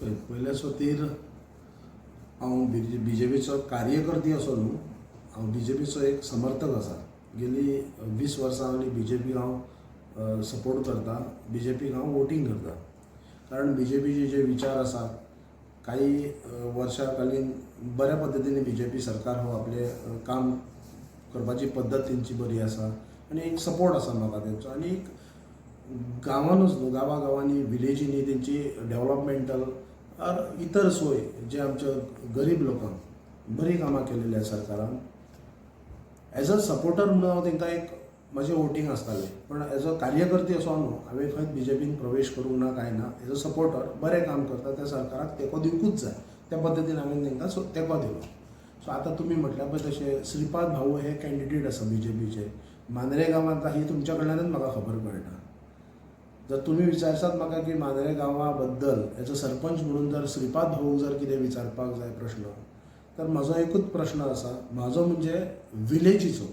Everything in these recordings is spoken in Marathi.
पळय पयल्या सुवातेर हांव बी जे पीचो कार्यकर्ती असो न्हू हांव बी जे पीचो एक समर्थक आसा. गेली वीस वर्सां हांव बी जे पीक हांव सपोर्ट करता बी जे पीक हांव वोटींग करता. कारण बी जे पीचे जे विचार आसात काही वर्षाकालीन वर्सां कालीन बऱ्या पद्दतीन बी जे पी सरकार हो आपले काम करपाची पद्दत तेंची बरी आसा आनी एक सपोर्ट आसा म्हाका तेंचो आनी एक गांवानूच न्हू गांवा गांवांनी विलेजींनी तेंची डेव्हलपमेंटल इतर सोय जे आमच्या गरीब लोकांक बरी कामां केलेली आसा सरकारान एज अ सपोर्टर म्हणून हांव तांकां एक म्हजें वोटींग आसतालें. पण एज अ कार्यकर्ती असो न्हू हांवें खंय बी जे पीन प्रवेश करूंक ना कांय ना एज अ सपोर्टर बरें काम करता त्या सरकाराक तेंको दिवंकूच जाय. त्या पद्दतीन हांवें तांकां सो तेंको दिलो. सो आतां तुमी म्हटल्या पळय तशें श्रीपाद भाऊ हे कॅन्डिडेट आसा बी जे पीचे मांद्रे गांवांत ही तुमच्या कडल्यानच म्हाका खबर कळटा जर तुम्ही विचारसात म्हाका की मांद्रे गांवा बद्दल एज अ सरपंच म्हणून जर श्रीपाद भाऊक जर कितें विचारपाक जाय प्रश्न तर म्हजो एकूच प्रश्न आसा म्हाजो म्हणजे विलेजीचो.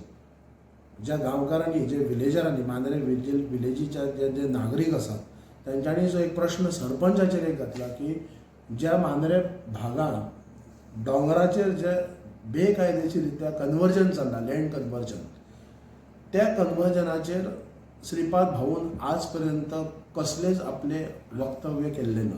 ज्या गांवकारांनी जे विलेजरांनी मांद्रे विलेज विलेजीच्या जे जे नागरीक आसात तेंच्यांनी जो एक प्रश्न सरपंचाचेर एक घातला की ज्या मांद्रे भागांत दोंगराचेर जे बेकायदेशीररित्या कन्वर्जन चल्लां लँड कन्वर्जन त्या कन्वर्जनाचेर श्रीपाद भाऊन आज पर्यंत कसलेच आपले वक्तव्य केल्ले ना.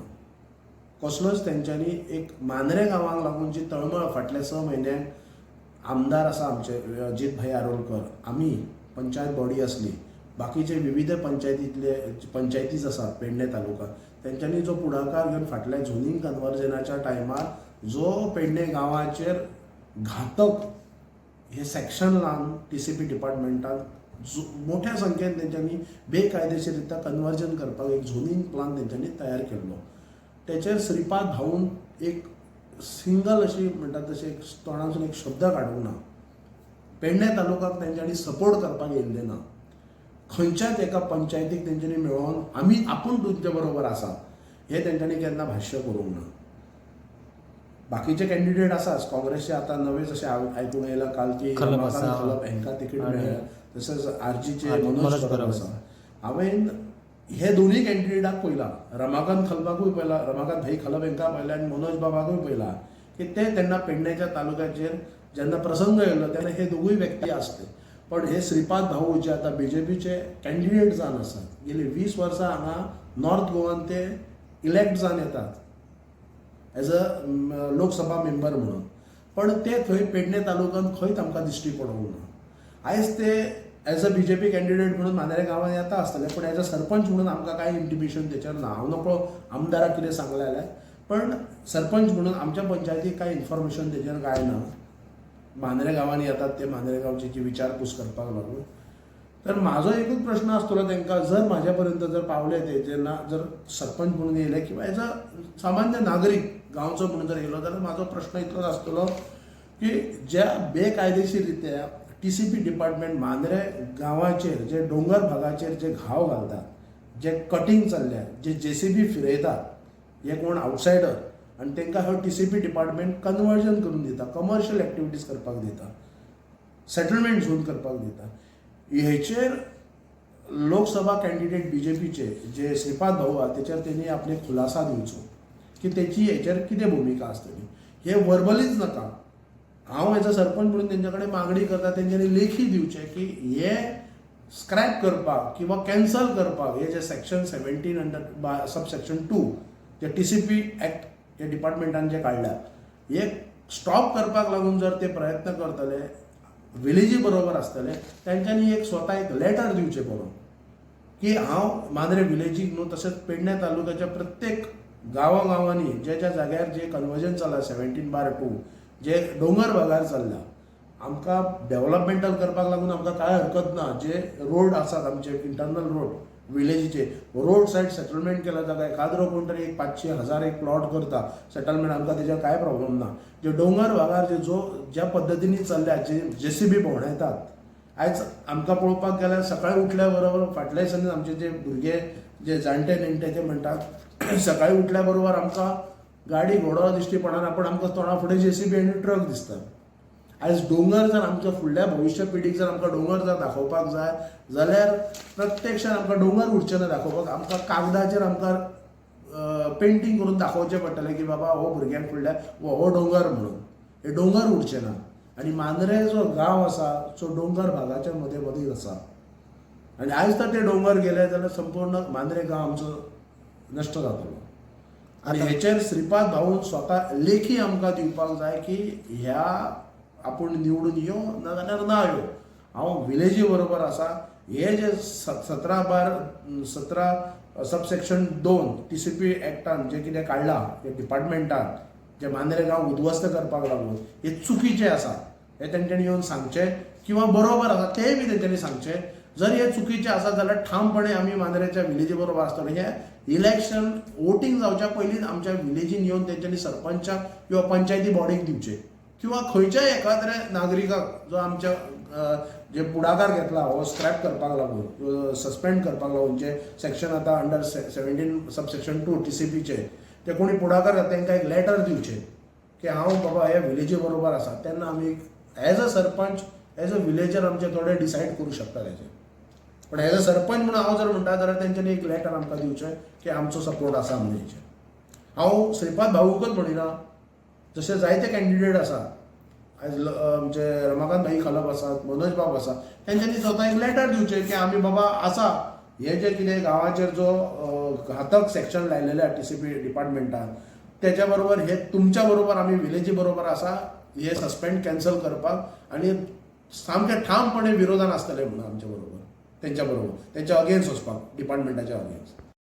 कसलोच तेंच्यांनी एक मांद्रे गांवांक लागून जी तळमळ फाटल्या स म्हयन्याक आमदार आसा आमचे अजित भाई आरोलकर आमी पंचायत बॉडी आसली बाकीचे विविध पंचायतींतले पंचायतीच आसात पेडणे तालुका तेंच्यांनी जो पुढाकार घेवन फाटल्या झोनींग कन्वर्जनाच्या टायमार जो पेडणे गांवाचेर घातक हे सेक्शन लावन टी सी पी डिपार्टमेंटान मोठ्या संख्येन तेंच्यांनी बेकायदेशीररित्या कन्वर्जन करपाक एक झोनींग प्लान तेंच्यांनी तयार केल्लो तेचेर श्रीपाद भाऊन एक सिंगल अशी म्हणटात तशी एक तोंडासून एक शब्द काडूंक ना पेडणे तालुक्याक तेंच्यांनी सपोर्ट करपाक येयल्ले ना. खंयच्याच एका पंचायतीक तेंच्यांनी मेळोन आमी आपूण तुमचे बरोबर आसा हे तेंच्यांनी केन्ना भाश्य करूंक ना. बाकीचे कॅन्डिडेट आसाच काँग्रेसचे आतां नवे जशे आयकून येयला काल की खलप आसा. हेंकां तिकीट आनी- तशेंच आरजीचे आर- मनोज आसा. हांवें हे दोनूय कॅन्डिडेटाक पयला रमाकांत खलपाकूय पयला रमाकांत भाई खलप हेंकां पयला आनी मनोज बाबाकूय पयला की ते तेन्ना पेडण्याच्या तालुक्याचेर जेन्ना प्रसंग येयलो तेन्ना हे दोगूय व्यक्ती आसले पण हे श्रीपाद भाऊ जे आतां बी जे पीचे कॅन्डिडेट जावन आसात गेली वीस वर्सां हांगा नॉर्थ गोवान ते इलेक्ट जावन येतात. एज अ लोकसभा मेंबर म्हणून. पण ते थंय पेडणे तालुक्यात खंयच आमकां दिश्टी पडोंक ना आयज ते as a B J P candidate म्हणून मांद्रे गांवांत येता आसतलें पण एज अ सरपंच म्हणून आमकां कांय इंटिमेशन तेचेर ना हांव नकळो आमदाराक कितें सांगलें जाल्यार पण सरपंच म्हणून आमच्या पंचायतीक कांय इन्फॉर्मेशन तेचेर कांय ना. मांद्रे गांवांनी येतात ते मांद्रे गांवची विचारपूस करपाक लागून तर म्हाजो एकूच प्रश्न आसतलो त्यांना जर म्हाज्या पर्यंत जर पावले ते जेन्ना जर सरपंच म्हणून येले किंवा एज अ सामान्य नागरीक गांवचो म्हणून जर येयलो जाल्यार म्हाजो प्रश्न इतलोच आसतलो की ज्या बेकायदेशीररित्या T C P department Mandrem गांवाचेर जे डोंगर भागाचेर जे घाव घालतात जे कटींग चल्ल्या जे जे सी बी फिरयतात हे कोण आउटसायडर आनी तांकां हो T C P department conversion करून दिता कमर्शियल एक्टिविटीज करपाक दिता सेटलमेंट झोन करपाक दिता हेचेर लोकसभा कॅन्डिडेट बी जे पीचे जे श्रीपाद भाऊ आहा तेचेर तेणी आपले खुलासा दिवचो की तेची हेचेर कितें भुमिका आसतली हे वर्बलीच नाका. हांव एज अ सरपंच म्हणून तेंच्या कडेन मागणी करता तेंच्यांनी लेखी दिवचे की हे स्क्रॅप करपाक किंवा कॅन्सल करपाक हे जे section seventeen under sub section two जे टी सी पी एक्ट हे डिपार्टमेंटान जे काडल्या हे स्टॉप करपाक लागून जर ते प्रयत्न करतले विलेजी बरोबर आसतले तेंच्यांनी एक स्वता एक लेटर दिवचें पडून की हांव मांद्रे विलेजीक न्हू तशेंच पेडणे तालुक्याच्या प्रत्येक गांवागांवांनी जे ज्या जाग्यार जे कन्वर्जन चला सेव्हन्टीन बार टू जे डोंगर भागार चल्ल्या आमकां डेव्हलपमेंटल करपाक लागून आमकां कांय हरकत ना. जे रोड आसात आमचे इंटरनल रोड विलेजीचे रोड सायड सेटलमेंट केला जाता. एखाद्रो कोण तरी एक पांचशे हजार एक प्लॉट करता. सेटलमेंट आमकां तेजेर कांय प्रॉब्लम ना. जे दोंगर भागार जे जो ज्या पद्दतींनी चल्ल्या जे जे सी बी भोंवडायतात आयज आमकां पळोवपाक गेल्यार सकाळी उठल्या बरोबर फाटल्या दिसांनी आमचे जे भुरगे जे जाणटे नेणटे ते म्हणटात सकाळी उठल्या बरोबर आमकां गाडी घोडो दिश्टी पडना पण आमकां तोंडा फुडें जे सी बी आनी ट्रक दिसता आयज डोंगर जर आमच्या फुडल्या भविश्य पिढीक जर आमकां डोंगर जर दाखोवपाक जाय जाल्यार प्रत्यक्षान आमकां डोंगर उरचे ना दाखोवपाक आमकां कागदाचेर आमकां पेंटींग करून दाखोवचें पडटलें की बाबा हो भुरग्यांक फुडल्या हो हो डोंगर म्हणून. हे डोंगर उरचे ना. आनी मांद्रे जो गांव आसा तो डोंगर भागाच्या मदीं मदींच आसा. आनी आयज तर ते डोंगर गेले जाल्यार संपूर्ण मांद्रे गांव आमचो नश्ट जातलो. आनी हेचेर श्रीपाद भाऊन स्वता लेखी आमकां दिवपाक जाय की ह्या आपूण निवडून यो नाजाल्यार ना यो हांव विलेजी बरोबर आसा हे जे सतरा बार सतरा सबसेक्शन दोन टी सी पी एक्टान जे कितें काडलां जे डिपार्टमेंटान जे मांद्रे गांव उद्ध्वस्त करपाक लागून हे चुकीचें आसा हे तेंच्यांनी येवन सांगचें किंवा बरोबर आसा तेंय बी तेंच्यांनी सांगचें जर हे चुकीचें आसा जाल्यार ठामपणे आमी मांद्रेच्या विलेजी बरोबर आसतले हे इलेक्शन वोटींग जावच्या पयलींच आमच्या विलेजीन येवन तेंच्यांनी सरपंचाक किंवा पंचायती बॉडीक दिवचे. किंवा खंयच्याय एखाद्या नागरिकाक जो आमच्या जे पुढाकार घेतला हो स्क्रॅप करपाक लागून सस्पेंड करपाक लागून जे सेक्शन आतां under seventeen subsection two T C पीचे ते कोणी पुढाकार घेता तांकां एक लेटर दिवचे की हांव बाबा हे विलेजी बरोबर आसा तेन्ना आमी as a sarpanch as a villager आमचे थोडे डिसायड करू शकता तेजें पण एज अ सरपंच म्हणून हांव जर म्हणटा जाल्यार तेंच्यांनी एक लेटर आमकां दिवचें की आमचो सपोर्ट आसा म्हणून हांव श्रीपाद भाऊकच म्हणिना जशे जायते कॅन्डिडेट आसा आयज आमचे रमाकांत भाई खलप आसात मनोज बाब आसा तेंच्यांनी स्वता एक लेटर दिवचें की आमी बाबा आसा हे जे कितें गांवाचेर जो घातक सेक्शन लायलेले टी सी पी डिपार्टमेंटान तेच्या बरोबर हे तुमच्या बरोबर आमी विलेजी बरोबर आसा हे सस्पेंड कॅन्सल करपाक आनी सामकें ठामपणे विरोधान आसतले म्हणून आमच्या बरोबर. तेंच्या बरोबर तेंच्या अगेन्स्ट वचपाक डिपार्टमेंटाच्या अगेन्स्ट